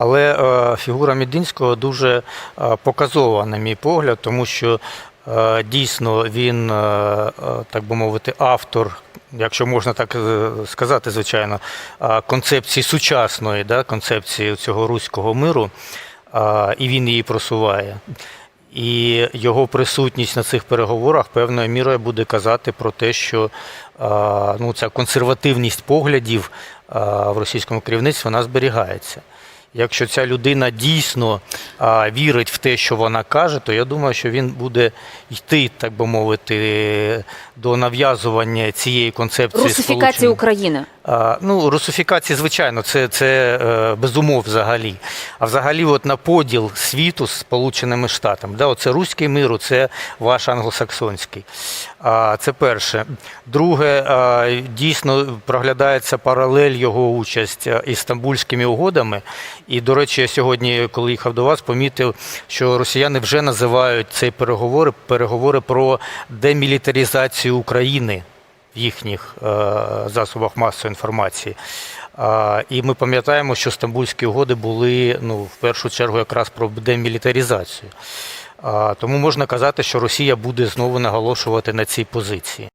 Але е, фігура Мідинського дуже е, показова, на мій погляд, тому що е, дійсно він, так би мовити, автор, якщо можна так сказати, звичайно, концепції сучасної, да, концепції цього руського миру, і він її просуває. І його присутність на цих переговорах певною мірою буде казати про те, що ну, ця консервативність поглядів в російському керівництві вона зберігається. Якщо ця людина дійсно а, вірить в те, що вона каже, то я думаю, що він буде йти, так би мовити, до нав'язування цієї концепції Русифікації України. Ну, русифікація, звичайно, це, це е, без умов взагалі. А взагалі, от на поділ світу з Сполученими Штатами. Да, оце руський мир, це ваш англосаксонський. А, це перше. Друге, дійсно проглядається паралель його участь е, із стамбульськими угодами. І, до речі, я сьогодні, коли їхав до вас, помітив, що росіяни вже називають ці переговори переговори про демілітаризацію України в їхніх е, засобах масової інформації. І ми пам'ятаємо, що стамбульські угоди були ну, в першу чергу якраз про демілітаризацію. Тому можна казати, що Росія буде знову наголошувати на цій позиції.